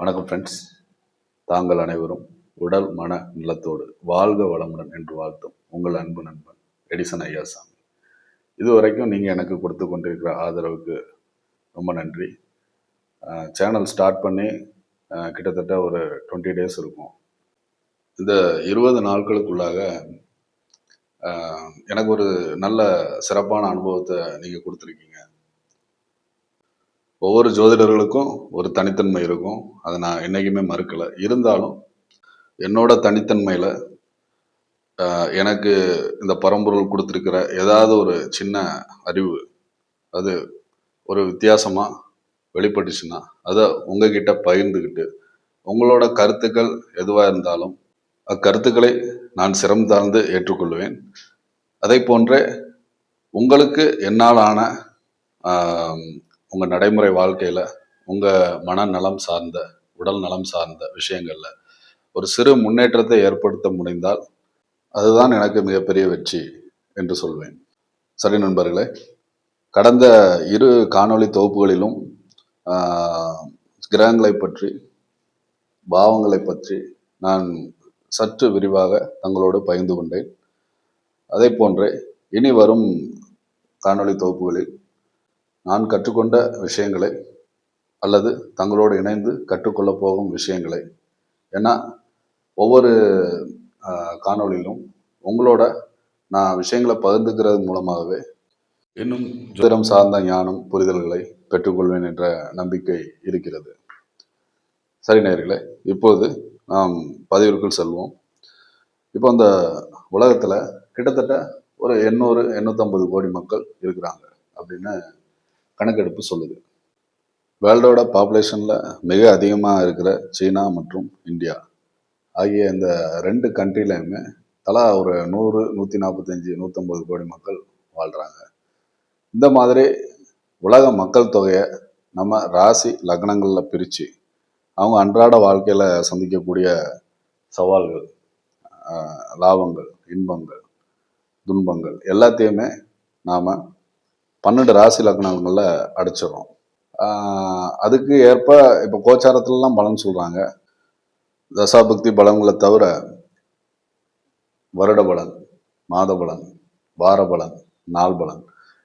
வணக்கம் ஃப்ரெண்ட்ஸ் தாங்கள் அனைவரும் உடல் மன நிலத்தோடு வாழ்க வளமுடன் என்று வாழ்த்தும் உங்கள் அன்பு நண்பன் எடிசன் ஐயாசாமி. இது வரைக்கும் நீங்கள் எனக்கு கொடுத்து கொண்டிருக்கிற ஆதரவுக்கு ரொம்ப நன்றி. சேனல் ஸ்டார்ட் பண்ணி கிட்டத்தட்ட ஒரு டுவெண்ட்டி டேஸ் இருக்கும். இந்த இருபது நாட்களுக்குள்ளாக எனக்கு ஒரு நல்ல சிறப்பான அனுபவத்தை நீங்கள் கொடுத்துருக்கீங்க. ஒவ்வொரு ஜோதிடர்களுக்கும் ஒரு தனித்தன்மை இருக்கும். அதை நான் என்றைக்குமே மறுக்கலை. இருந்தாலும் என்னோட தனித்தன்மையில் எனக்கு இந்த பரம்பொருள் கொடுத்துருக்கிற ஏதாவது ஒரு சின்ன அறிவு அது ஒரு வித்தியாசமாக வெளிப்பட்டுச்சுன்னா அதை உங்ககிட்ட பகிர்ந்துக்கிட்டு உங்களோட கருத்துக்கள் எதுவாக இருந்தாலும் அக்கருத்துக்களை நான் சிரம் தாழ்ந்து ஏற்றுக்கொள்வேன். அதை போன்றே உங்களுக்கு என்னால் ஆன உங்கள் நடைமுறை வாழ்க்கையில் உங்கள் மனநலம் சார்ந்த உடல் நலம் சார்ந்த விஷயங்களில் ஒரு சிறு முன்னேற்றத்தை ஏற்படுத்த முடிந்தால் அதுதான் எனக்கு மிகப்பெரிய வெற்றி என்று சொல்வேன். சரி நண்பர்களே கடந்த இரு காணொளி தொகுப்புகளிலும் கிரகங்களை பற்றி பாவங்களை பற்றி நான் சற்று விரிவாக தங்களோடு பகிர்ந்து கொண்டேன். அதே போன்றே இனி வரும் காணொளி தொகுப்புகளில் நான் கற்றுக்கொண்ட விஷயங்களை அல்லது தங்களோடு இணைந்து கற்றுக்கொள்ளப் போகும் விஷயங்களை. ஏன்னா ஒவ்வொரு காணொலியிலும் காணொளியிலும் உங்களோட நான் விஷயங்களை பகிர்ந்துக்கிறது மூலமாகவே இன்னும் ஜோதிடம் சார்ந்த ஞானம் புரிதல்களை பெற்றுக்கொள்வேன் என்ற நம்பிக்கை இருக்கிறது. சரி நேர்களே இப்போது நாம் பதிவிற்குள் செல்வோம். இப்போ அந்த உலகத்தில் கிட்டத்தட்ட ஒரு எண்ணூறு எண்ணூற்றம்பது கோடி மக்கள் இருக்கிறாங்க அப்படின்னு கணக்கெடுப்பு சொல்லுது. வேர்ல்டோட பாப்புலேஷனில் மிக அதிகமாக இருக்கிற சீனா மற்றும் இந்தியா ஆகிய இந்த ரெண்டு கண்ட்ரிலையுமே தலா ஒரு நூறு நூற்றி நாற்பத்தஞ்சு நூற்றம்பது கோடி மக்கள் வாழ்கிறாங்க இந்த மாதிரி உலக மக்கள் தொகையை நம்ம ராசி லக்னங்களில் பிரித்து அவங்க அன்றாட வாழ்க்கையில் சந்திக்கக்கூடிய சவால்கள் லாபங்கள் இன்பங்கள் துன்பங்கள் எல்லாத்தையுமே நாம் பன்னெண்டு ராசி லக்னங்களில் அடிச்சிடும் அதுக்கு ஏற்ப இப்போ கோச்சாரத்துலலாம் பலன் சொல்கிறாங்க தசாபக்தி பலன்களை தவிர வருட பலன் மாத பலன் வார பலன் நாள் பலன்.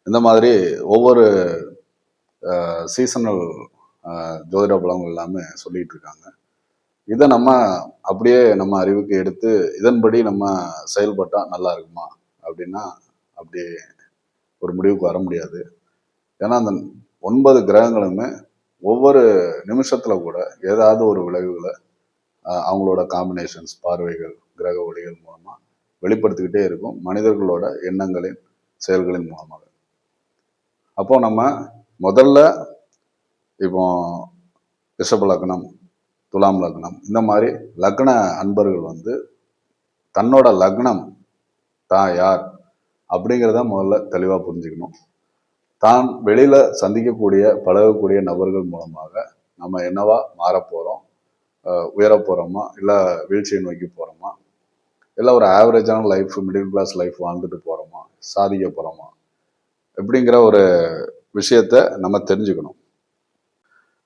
இந்த மாதிரி ஒவ்வொரு சீசனல் ஜோதிட பலங்கள் எல்லாமே சொல்லிகிட்டு இருக்காங்க. இதை நம்ம அப்படியே நம்ம அறிவுக்கு எடுத்து இதன்படி நம்ம செயல்பட்டால் நல்லா இருக்குமா அப்படின்னா அப்படி ஒரு முடிவுக்கு வர முடியாது. ஏன்னா அந்த ஒன்பது கிரகங்களுமே ஒவ்வொரு நிமிஷத்தில் கூட ஏதாவது ஒரு விளைவுகளை அவங்களோட காம்பினேஷன்ஸ் பார்வைகள் கிரக ஒளிகள் மூலமாக வெளிப்படுத்திக்கிட்டே இருக்கும். மனிதர்களோட எண்ணங்களின் செயல்களின் மூலமாக அப்போ நம்ம முதல்ல இப்போ ரிஷப லக்னம் துலாம் லக்னம் இந்த மாதிரி லக்ன அன்பர்கள் வந்து தன்னோட லக்னம் தான் யார்? அப்படிங்கிறத முதல்ல தெளிவாக புரிஞ்சுக்கணும். தான் வெளியில் சந்திக்கக்கூடிய பழகக்கூடிய நபர்கள் மூலமாக நம்ம என்னவா மாறப் உயர போகிறோமா உயரப் இல்லை வீழ்ச்சியை நோக்கி போகிறோமா இல்லை ஒரு ஆவரேஜான லைஃப் மிடில் கிளாஸ் லைஃப் வாழ்ந்துட்டு போகிறோமா சாதிக்க போகிறோமா எப்படிங்கிற ஒரு விஷயத்த நம்ம தெரிஞ்சுக்கணும்.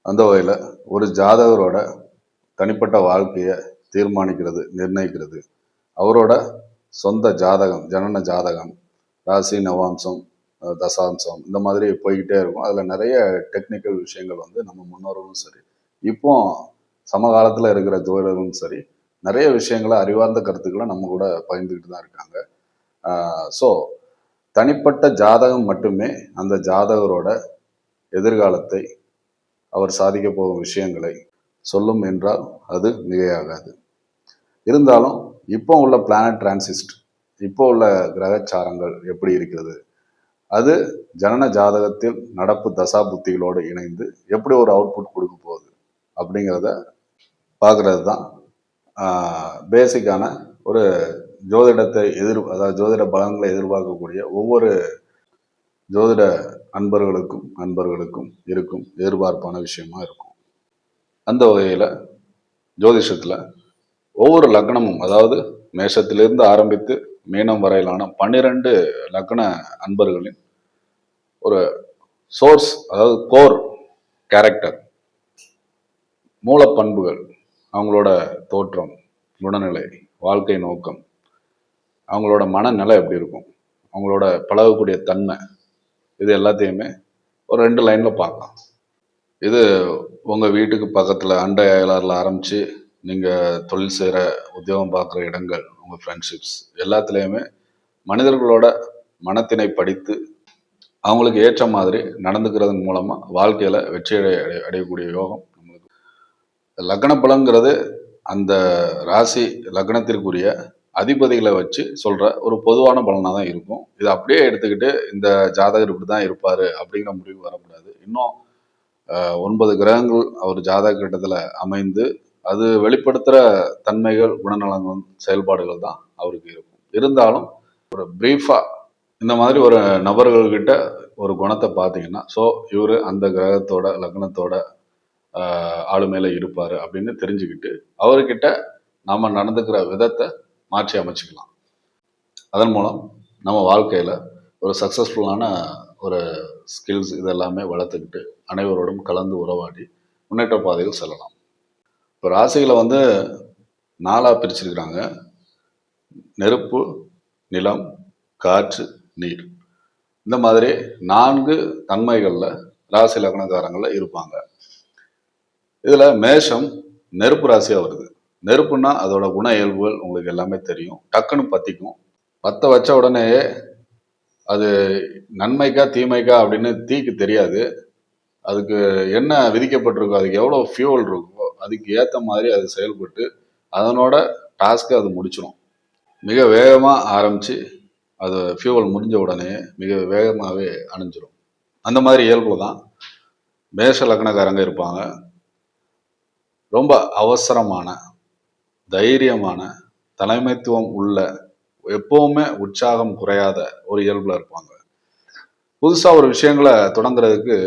அந்த வகையில் ஒரு ஜாதகரோட தனிப்பட்ட வாழ்க்கையை தீர்மானிக்கிறது நிர்ணயிக்கிறது. அவரோட சொந்த ஜாதகம் ஜனன ஜாதகம் ராசி நவாம்சம் தசாம்சம் இந்த மாதிரி போய்கிட்டே இருக்கும். அதில் நிறைய டெக்னிக்கல் விஷயங்கள் வந்து நம்ம முன்னோர்களும் சரி இப்போ சமகாலத்தில் இருக்கிற ஜோதிடர்களும் சரி நிறைய விஷயங்களை அறிவார்ந்த கருத்துக்களை நம்ம கூட பகிர்ந்துக்கிட்டு தான் இருக்காங்க. ஸோ தனிப்பட்ட ஜாதகம் மட்டுமே அந்த ஜாதகரோட எதிர்காலத்தை அவர் சாதிக்க போகும் விஷயங்களை சொல்லும் என்றால் அது மிகையாகாது. இருந்தாலும் இப்போ உள்ள பிளானட் டிரான்சிஸ்ட் இப்போ உள்ள கிரகச்சாரங்கள் எப்படி இருக்கிறது? அது ஜனன ஜாதகத்தில் நடப்பு தசா புத்திகளோடு இணைந்து எப்படி ஒரு அவுட்புட் கொடுக்க போகுது அப்படிங்கிறத பார்க்கறது தான் பேசிக்கான ஒரு ஜோதிடத்தை எதிர் அதாவது ஜோதிட பலன்களை எதிர்பார்க்கக்கூடிய ஒவ்வொரு ஜோதிட அன்பர்களுக்கும் அன்பர்களுக்கும் இருக்கும் எதிர்பார்ப்பான விஷயமா இருக்கும். அந்த வகையில் ஜோதிஷத்தில் ஒவ்வொரு லக்னமும் அதாவது மேஷத்திலிருந்து ஆரம்பித்து மீனம் வரையிலான பன்னிரண்டு லக்ன அன்பர்களின் ஒரு சோர்ஸ் அதாவது கோர் கேரக்டர் மூலப்பண்புகள் அவங்களோட தோற்றம் குணநிலை வாழ்க்கை நோக்கம் அவங்களோட மனநிலை எப்படி இருக்கும் அவங்களோட பழகக்கூடிய தன்மை இது எல்லாத்தையுமே ஒரு ரெண்டு லைனில் பார்க்கலாம். இது உங்கள் வீட்டுக்கு பக்கத்தில் அண்டை அயலாரில் ஆரம்பித்து நீங்கள் தொழில் செய்கிற உத்தியோகம் பார்க்குற இடங்கள் உங்கள் ஃப்ரெண்ட்ஷிப்ஸ் எல்லாத்துலேயுமே மனிதர்களோட மனத்தினை படித்து அவங்களுக்கு ஏற்ற மாதிரி நடந்துக்கிறதன் மூலமாக வாழ்க்கையில் வெற்றி அடைய அடைய- அடையக்கூடிய யோகம் நம்மளுக்கு. லக்ன பலங்கிறது அந்த ராசி லக்னத்திற்குரிய அதிபதிகளை வச்சு சொல்கிற ஒரு பொதுவான பலனாக தான் இருக்கும். இது அப்படியே எடுத்துக்கிட்டு இந்த ஜாதகர் இப்படி தான் இருப்பார் அப்படிங்கிற முடிவு வரக்கூடாது. இன்னும் ஒன்பது கிரகங்கள் அவர் ஜாதக கட்டத்தில் அமைந்து அது வெளிப்படுத்துகிற தன்மைகள் குணநலங்கள் செயல்பாடுகள் தான் அவருக்கு இருக்கும். இருந்தாலும் ஒரு பிரீஃபாக இந்த மாதிரி ஒரு நபர்கள்கிட்ட ஒரு குணத்தை பார்த்தீங்கன்னா ஸோ இவர் அந்த கிரகத்தோட லக்னத்தோட ஆஹ், ஆளுமையில இருப்பார் அப்படின்னு தெரிஞ்சுக்கிட்டு அவர்கிட்ட நாம் நடந்துக்கிற விதத்தை மாற்றி அமைச்சிக்கலாம். அதன் மூலம் நம்ம வாழ்க்கையில் ஒரு சக்ஸஸ்ஃபுல்லான ஒரு ஸ்கில்ஸ் இதெல்லாமே வளர்த்துக்கிட்டு அனைவரோடும் கலந்து உறவாடி முன்னேற்ற பாதையில் செல்லலாம். இப்போ ராசிகளை வந்து நாலாக பிரிச்சிருக்கிறாங்க. நெருப்பு நிலம் காற்று நீர். இந்த மாதிரி நான்கு தன்மைகளில் ராசி லக்னக்காரங்களில் இருப்பாங்க. இதில் மேஷம் நெருப்பு ராசியாக வருது. நெருப்புனா அதோட குண இயல்புகள் உங்களுக்கு எல்லாமே தெரியும். டக்குன்னு பற்றிக்கும் பற்ற வச்ச உடனேயே அது நன்மைக்கா தீமைக்கா அப்படின்னு தீக்கு தெரியாது. அதுக்கு என்ன விதிக்கப்பட்டிருக்கோ அதுக்கு எவ்வளோ ஃபியூவல் இருக்கும் அதுக்கு ஏற்ற மாதிரி அது செயல்பட்டு அதனோட டாஸ்க்கை அது முடிச்சிடும் மிக வேகமாக ஆரம்பித்து அது ஃபியூவல் முடிஞ்ச உடனே மிக வேகமாகவே அணிஞ்சிடும் அந்த மாதிரி இயல்புல தான் மேஷ லக்னக்காரங்க இருப்பாங்க. ரொம்ப அவசரமான தைரியமான தலைமைத்துவம் உள்ள எப்போவுமே உற்சாகம் குறையாத ஒரு இயல்புல இருப்பாங்க. புதுசா ஒரு விஷயங்களை தொடங்குறதுக்கு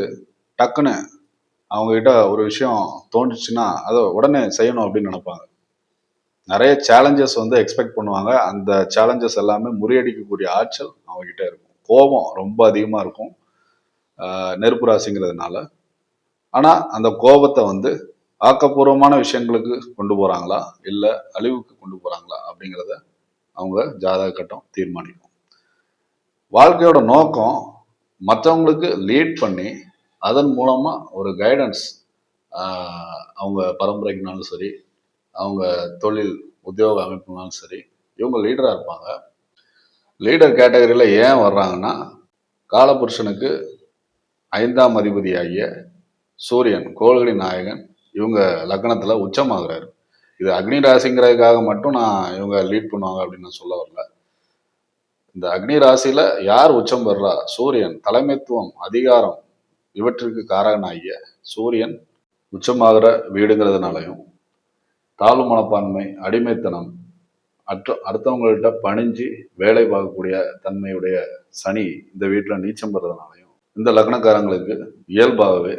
டக்குன்னு அவங்கக்கிட்ட ஒரு விஷயம் தோணுச்சுன்னா அதை உடனே செய்யணும் அப்படின்னு நினைப்பாங்க. நிறைய சேலஞ்சஸ் வந்து எக்ஸ்பெக்ட் பண்ணுவாங்க. அந்த சேலஞ்சஸ் எல்லாமே முறியடிக்கக்கூடிய ஆற்றல் அவங்ககிட்ட இருக்கும். கோபம் ரொம்ப அதிகமாக இருக்கும். நெருப்பு ராசிங்கிறதுனால. ஆனால் அந்த கோபத்தை வந்து ஆக்கப்பூர்வமான விஷயங்களுக்கு கொண்டு போகிறாங்களா இல்லை அழிவுக்கு கொண்டு போகிறாங்களா அப்படிங்கிறத அவங்க ஜாதக கட்டம் தீர்மானிக்கும். வாழ்க்கையோட நோக்கம் மற்றவங்களுக்கு லீட் பண்ணி அதன் மூலமாக ஒரு கைடன்ஸ் அவங்க பரம்பரைக்குனாலும் சரி அவங்க தொழில் உத்தியோக அமைப்புனாலும் சரி இவங்க லீடராக இருப்பாங்க. லீடர் கேட்டகரியில் ஏன் வர்றாங்கன்னா காலபுருஷனுக்கு ஐந்தாம் அதிபதியாகிய சூரியன் கோள்களி நாயகன் இவங்க லக்னத்தில் உச்சமாகிறாரு. இது அக்னி ராசிங்கிறதுக்காக மட்டும் நான் இவங்க லீட் பண்ணுவாங்க அப்படின்னு நான் சொல்ல வரல. இந்த அக்னி ராசியில் யார் உச்சம் பெறா? சூரியன் தலைமைத்துவம் அதிகாரம் இவற்றிற்கு காரகனாகிய சூரியன் உச்சமாகிற வீடுங்கிறதுனாலையும் தாழ்வு மனப்பான்மை அடிமைத்தனம் அற்ற அடுத்தவங்கள்ட்ட பணிஞ்சு வேலை பார்க்கக்கூடிய தன்மையுடைய சனி இந்த வீட்டில் நீச்சம் பெறதுனாலையும் இந்த லக்னக்காரங்களுக்கு இயல்பாகவே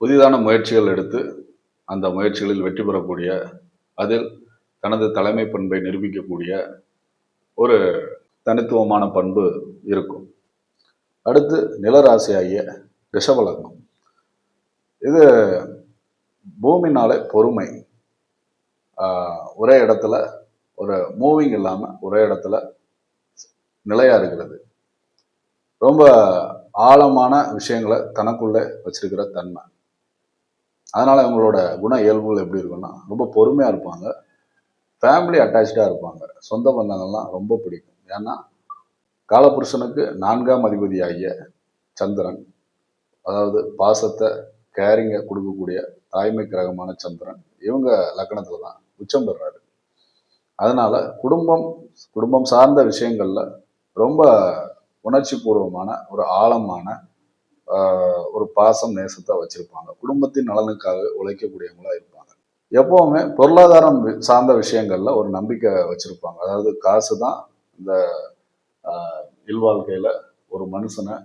புதிதான முயற்சிகள் எடுத்து அந்த முயற்சிகளில் வெற்றி பெறக்கூடிய அதில் தனது தலைமை பண்பை நிரூபிக்கக்கூடிய ஒரு தனித்துவமான பண்பு இருக்கும். அடுத்து நிலராசியாகிய ரிஷப இது பூமினாலே பொறுமை. ஒரே இடத்துல ஒரு மூவிங் இல்லாமல் ஒரே இடத்துல நிலையாக இருக்கிறது. ரொம்ப ஆழமான விஷயங்களை தனக்குள்ளே வச்சிருக்கிற தன்மை. அதனால் அவங்களோட குண இயல்புகள் எப்படி இருக்குன்னா ரொம்ப பொறுமையாக இருப்பாங்க. ஃபேமிலி அட்டாச்சாக இருப்பாங்க. சொந்த பந்தங்கள்லாம் ரொம்ப பிடிக்கும். ஏன்னா காலபுருஷனுக்கு நான்காம் அதிபதியாகிய சந்திரன் அதாவது பாசத்தை கேரிங்கை கொடுக்கக்கூடிய தாய்மை கிரகமான சந்திரன் இவங்க லக்கணத்தில் தான் உச்சம் பெறாரு. அதனால் குடும்பம் குடும்பம் சார்ந்த விஷயங்களில் ரொம்ப உணர்ச்சி பூர்வமான ஒரு ஆழமான ஒரு பாசம் நேசத்தை வச்சுருப்பாங்க. குடும்பத்தின் நலனுக்காக உழைக்கக்கூடியவங்களாக இருப்பாங்க. எப்போவுமே பொருளாதாரம் வி- சார்ந்த விஷயங்களில் ஒரு நம்பிக்கை வச்சுருப்பாங்க. அதாவது காசு தான் இந்த இல்வாழ்க்கையில் ஒரு மனுஷனை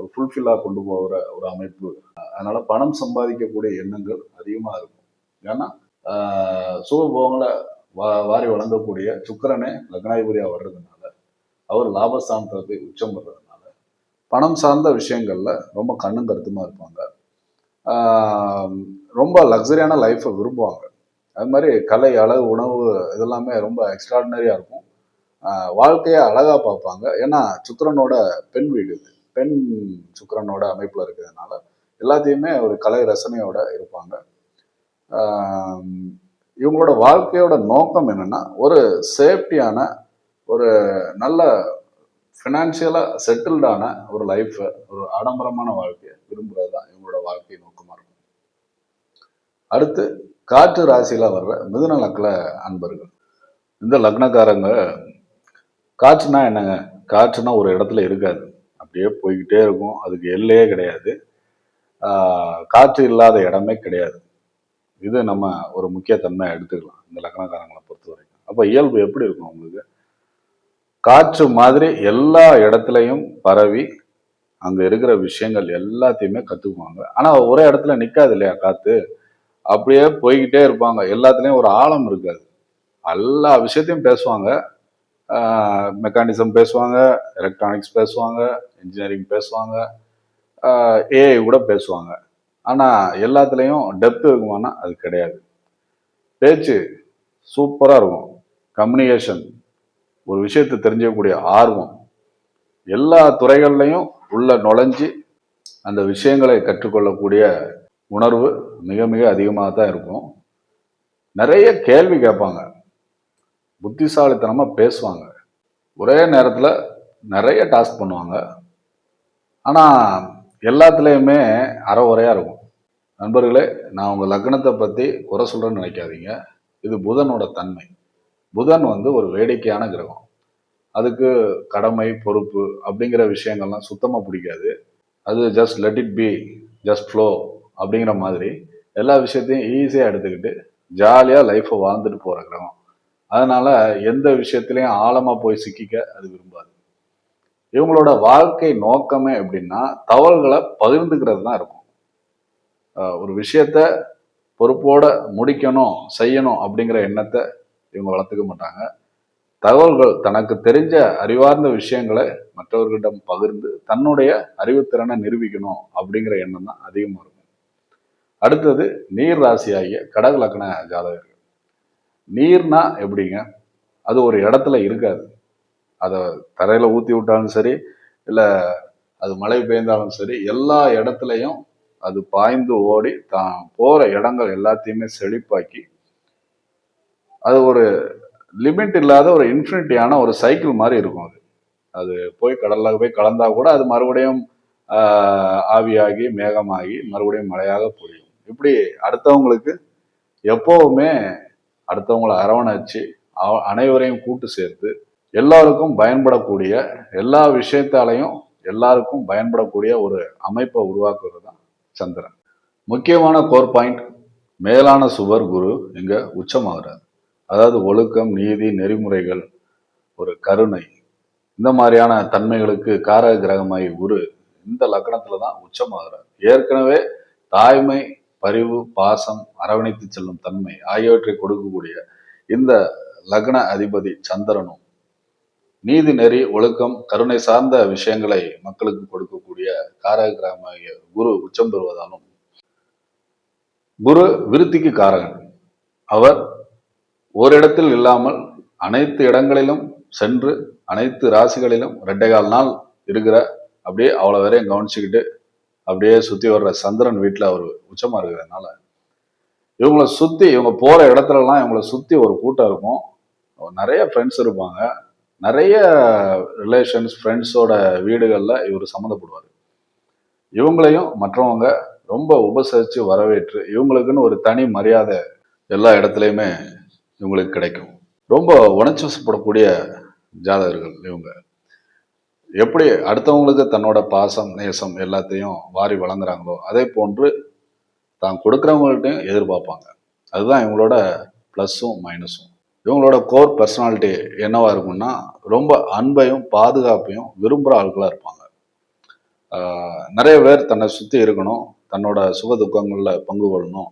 ஒரு ஃபுல்ஃபில்லாக கொண்டு போகிற ஒரு அமைப்பு. அதனால் பணம் சம்பாதிக்கக்கூடிய எண்ணங்கள் அதிகமாக இருக்கும். ஏன்னா சுகபோகங்களை வா வாரி வழங்கக்கூடிய சுக்கரனே லக்னாதிபதியாக வர்றதுனால அவர் லாபஸ்தானத்துக்கு உச்சம் வர்றதுனால பணம் சார்ந்த விஷயங்களில் ரொம்ப கண்ணும் கருத்துமாக இருப்பாங்க. ரொம்ப லக்ஸரியான லைஃப்பை விரும்புவாங்க. அது மாதிரி கலை அழகு உணவு இதெல்லாமே ரொம்ப எக்ஸ்ட்ராடினரியாக இருக்கும். வாழ்க்கையை அழகாக பார்ப்பாங்க. ஏன்னா சுக்கரனோட பெண் வீடு இது. பெண் சுக்கரனோட அமைப்பில் இருக்கிறதுனால எல்லாத்தையுமே ஒரு கலை ரசனையோட இருப்பாங்க. இவங்களோட வாழ்க்கையோட நோக்கம் என்னன்னா ஒரு சேஃப்டியான ஒரு நல்ல ஃபினான்ஷியலாக செட்டில்டான ஒரு லைஃப்பை ஒரு ஆடம்பரமான வாழ்க்கையை விரும்புறது தான் இவங்களோட வாழ்க்கை நோக்கமாக இருக்கும். அடுத்து காற்று ராசியில் வர்ற மிதுன லக்ன அன்பர்கள். இந்த லக்னக்காரங்க காற்றுனா என்னங்க? காற்றுனா ஒரு இடத்துல இருக்காது. அப்படியே போய்கிட்டே இருக்கும். அதுக்கு எல்லையே கிடையாது. காற்று இல்லாத இடமே கிடையாது. இது நம்ம ஒரு முக்கியத்தன்மையாக எடுத்துக்கலாம் இந்த லக்னக்காரங்களை பொறுத்த வரைக்கும் அப்போ இயல்பு எப்படி இருக்கும் உங்களுக்கு? காற்று மாதிரி எல்லா இடத்துலையும் பரவி அங்கே இருக்கிற விஷயங்கள் எல்லாத்தையுமே கற்றுக்குவாங்க ஆனால் ஒரே இடத்துல நிற்காது இல்லையா காற்று அப்படியே போய்கிட்டே இருப்பாங்க. எல்லாத்துலேயும் ஒரு ஆழம் இருக்காது. எல்லா விஷயத்தையும் பேசுவாங்க. மெக்கானிசம் பேசுவாங்க எலக்ட்ரானிக்ஸ் பேசுவாங்க இன்ஜினியரிங் பேசுவாங்க. ஏஐ கூட பேசுவாங்க. ஆனால் எல்லாத்துலேயும் டெப்த் இருக்குமானா அது கிடையாது. பேச்சு சூப்பராக இருக்கும். கம்யூனிகேஷன் ஒரு விஷயத்தை தெரிஞ்சக்கூடிய ஆர்வம். எல்லா துறைகள்லையும் உள்ள நுழைஞ்சு அந்த விஷயங்களை கற்றுக்கொள்ளக்கூடிய உணர்வு மிக மிக அதிகமாக தான் இருக்கும். நிறைய கேள்வி கேட்பாங்க. புத்திசாலித்தனமாக பேசுவாங்க. ஒரே நேரத்தில் நிறைய டாஸ்க் பண்ணுவாங்க. ஆனால் எல்லாத்துலேயுமே அறவுரையாக இருக்கும். நண்பர்களே நான் உங்கள் லக்னத்தை பற்றி குறை சொல்கிறேன்னு நினைக்காதீங்க. இது புதனோட தன்மை. புதன் வந்து ஒரு வேடிக்கையான கிரகம். அதுக்கு கடமை பொறுப்பு அப்படிங்கிற விஷயங்கள்லாம் சுத்தமாக பிடிக்காது. அது just let it be just flow அப்படிங்கிற மாதிரி எல்லா விஷயத்தையும் ஈஸியாக எடுத்துக்கிட்டு ஜாலியாக லைஃப்பை வாழ்ந்துட்டு போகிற கிரகம். அதனால் எந்த விஷயத்துலையும் ஆழமாக போய் சிக்கிக்க அது விரும்பாது. இவங்களோட வாழ்க்கை நோக்கமே எப்படின்னா தவறுகளை பகிர்ந்துக்கிறது தான் இருக்கும். ஒரு விஷயத்த பொறுப்போட முடிக்கணும் செய்யணும் அப்படிங்கிற எண்ணத்தை இவங்க வளர்த்துக்க மாட்டாங்க. தகவல்கள் தனக்கு தெரிஞ்ச அறிவார்ந்த விஷயங்களை மற்றவர்களிடம் பகிர்ந்து தன்னுடைய அறிவுத்திறனை நிரூபிக்கணும் அப்படிங்கிற எண்ணம் தான் அதிகமாக இருக்கும். அடுத்தது நீர் ராசியாகிய கடக லக்கண ஜாதகர்கள். நீர்னா எப்படிங்க? அது ஒரு இடத்துல இருக்காது. அதை தரையில் ஊற்றி விட்டாலும் சரி இல்லை அது மழை பெய்ந்தாலும் சரி எல்லா இடத்துலையும் அது பாய்ந்து ஓடி தான் போகிற இடங்கள் எல்லாத்தையுமே செழிப்பாக்கி அது ஒரு லிமிட் இல்லாத ஒரு இன்ஃபினிட்டியான ஒரு சைக்கிள் மாதிரி இருக்கும் அது. அது போய் கடலில் போய் கலந்தா கூட அது மறுபடியும் ஆவியாகி மேகமாகி மறுபடியும் மழையாக பொழியும். இப்படி அடுத்தவங்களுக்கு எப்போவுமே அடுத்தவங்களை அரவணைச்சு அனைவரையும் கூட்டு சேர்த்து எல்லாருக்கும் பயன்படக்கூடிய எல்லா விஷயத்தாலையும் எல்லாருக்கும் பயன்படக்கூடிய ஒரு அமைப்பை உருவாக்குறது தான் சந்திரன். முக்கியமான கோர் பாயிண்ட் மேலான சுவர் குரு இங்கே உச்சமாகிறார். அதாவது ஒழுக்கம் நீதி நெறிமுறைகள் ஒரு கருணை இந்த மாதிரியான தன்மைகளுக்கு காரக கிரகமாய் குரு இந்த லக்னத்தில் தான் உச்சமாகிறார். ஏற்கனவே தாய்மை பரிவு பாசம் அரவணைத்து செல்லும் தன்மை ஆகியவற்றை கொடுக்கக்கூடிய இந்த லக்ன அதிபதி சந்திரனும் நீதி நெறி ஒழுக்கம் கருணை சார்ந்த விஷயங்களை மக்களுக்கு கொடுக்கக்கூடிய காரக கிரகமாகிய குரு உச்சம் பெறுவதாலும் குரு விருத்திக்கு காரகன். அவர் ஓரிடத்தில் இல்லாமல் அனைத்து இடங்களிலும் சென்று அனைத்து ராசிகளிலும் ரெண்டே கால் நாள் இருக்கிற அப்படியே அவ்வளோ வரையும் கவனிச்சுக்கிட்டு அப்படியே சுற்றி வர்ற சந்திரன் வீட்டில் அவர் உச்சமா இருக்கிறதுனால இவங்களை சுற்றி இவங்க போகிற இடத்துலலாம் இவங்களை சுற்றி ஒரு கூட்டம் இருக்கும். நிறைய ஃப்ரெண்ட்ஸ் இருப்பாங்க. நிறைய ரிலேஷன்ஸ் ஃப்ரெண்ட்ஸோட வீடுகளில் இவர் சம்மந்தப்படுவார். இவங்களையும் மற்றவங்க ரொம்ப உபசரித்து வரவேற்று இவங்களுக்குன்னு ஒரு தனி மரியாதை எல்லா இடத்துலையுமே இவங்களுக்கு கிடைக்கும். ரொம்ப உணர்ச்சி வசப்படக்கூடிய ஜாதகர்கள் இவங்க. எப்படி அடுத்தவங்களுக்கு தன்னோட பாசம் நேசம் எல்லாத்தையும் வாரி வழங்குறாங்களோ அதே போன்று தான் கொடுக்குறவங்கள்ட்டையும் எதிர்பார்ப்பாங்க. அதுதான் இவங்களோட ப்ளஸ்ஸும் மைனஸும் இவங்களோட கோர் பர்சனாலிட்டி என்னவா இருக்கும்னா ரொம்ப அன்பையும் பாதுகாப்பையும் விரும்புகிற ஆட்களாக இருப்பாங்க. நிறைய பேர் தன்னை சுற்றி இருக்கணும் தன்னோட சுக துக்கங்களில் பங்கு கொள்ளணும்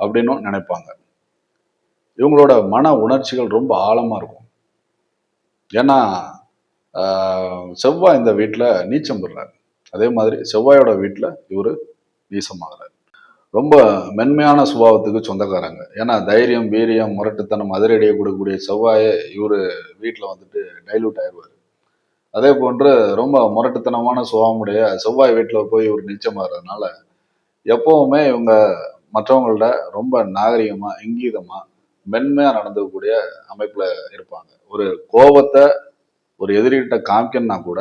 அப்படின்னும் நினைப்பாங்க. இவங்களோட மன உணர்ச்சிகள் ரொம்ப ஆழமாக இருக்கும். ஏன்னா செவ்வாய் இந்த வீட்டில் நீச்சம் பெறார் அதே மாதிரி செவ்வாயோட வீட்டில் இவர் நீசமாகிறார். ரொம்ப மென்மையான சுபாவத்துக்கு சொந்தக்காரங்க. ஏன்னா தைரியம் வீரியம் முரட்டுத்தனம் அதிரடியை கொடுக்கக்கூடிய செவ்வாயை இவர் வீட்டில் வந்துட்டு டைலூட் ஆயிடுவார் அதே போன்று ரொம்ப முரட்டுத்தனமான சுபாவமுடைய செவ்வாய் வீட்டில் போய் இவர் நிச்சயமாகறதுனால எப்போவுமே இவங்க மற்றவங்கள்ட்ட ரொம்ப நாகரிகமாக இங்கீதமாக மென்மையாக நடந்துக்கக்கூடிய அமைப்பில் இருப்பாங்க. ஒரு கோபத்தை ஒரு எதிரிகிட்ட காமிக்கணும்னா கூட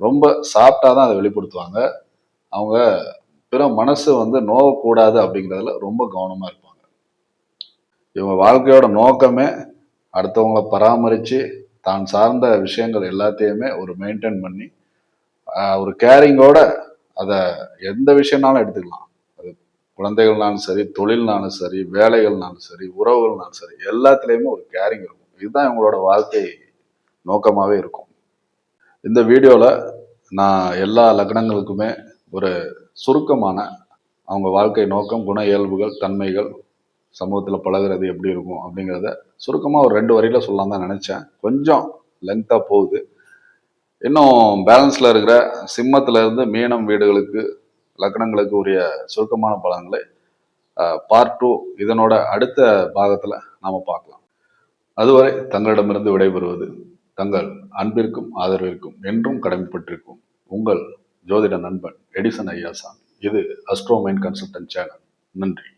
ரொம்ப சாஃப்டாக தான் அதை வெளிப்படுத்துவாங்க. அவங்க பிற மனசு வந்து நோவக்கூடாது அப்படிங்கிறதுல ரொம்ப கவனமாக இருப்பாங்க. இவங்க வாழ்க்கையோட நோக்கமே அடுத்தவங்களை பராமரித்து தான் சார்ந்த விஷயங்கள் எல்லாத்தையுமே ஒரு மெயின்டைன் பண்ணி ஒரு கேரிங்கோட அதை எந்த விஷயம்னாலும் எடுத்துக்கலாம். அது குழந்தைகள்னாலும் சரி தொழில்னாலும் சரி வேலைகள்னாலும் சரி உறவுகள்னாலும் சரி எல்லாத்துலேயுமே ஒரு கேரிங் இருக்கும். இதுதான் இவங்களோட வாழ்க்கை நோக்கமாகவே இருக்கும். இந்த வீடியோவில் நான் எல்லா லக்னங்களுக்குமே ஒரு சுருக்கமான அவங்க வாழ்க்கை நோக்கம் குண இயல்புகள் தன்மைகள் சமூகத்தில் பழகுறது எப்படி இருக்கும் அப்படிங்கிறத சுருக்கமாக ஒரு ரெண்டு வரியில் சொல்லலாம் தான் நினச்சேன். கொஞ்சம் லென்த்தாக போகுது. இன்னும் பேலன்ஸில் இருக்கிற சிம்மத்தில் இருந்து மீனம் வீடுகளுக்கு லக்னங்களுக்கு உரிய சுருக்கமான பலன்களை பார்ட் டூ இதனோட அடுத்த பாகத்தில் நாம் பார்க்கலாம். அதுவரை தங்களிடமிருந்து விடைபெறுவது தங்கள் அன்பிற்கும் ஆதரவிற்கும் என்றும் கடமைப்பட்டிருக்கும் உங்கள் ஜோதிட நண்பன் எடிசன் ஐயாசாமி இது அஸ்ட்ரோமைன் மைண்ட் கன்சல்டன்ட் சேனல் நன்றி.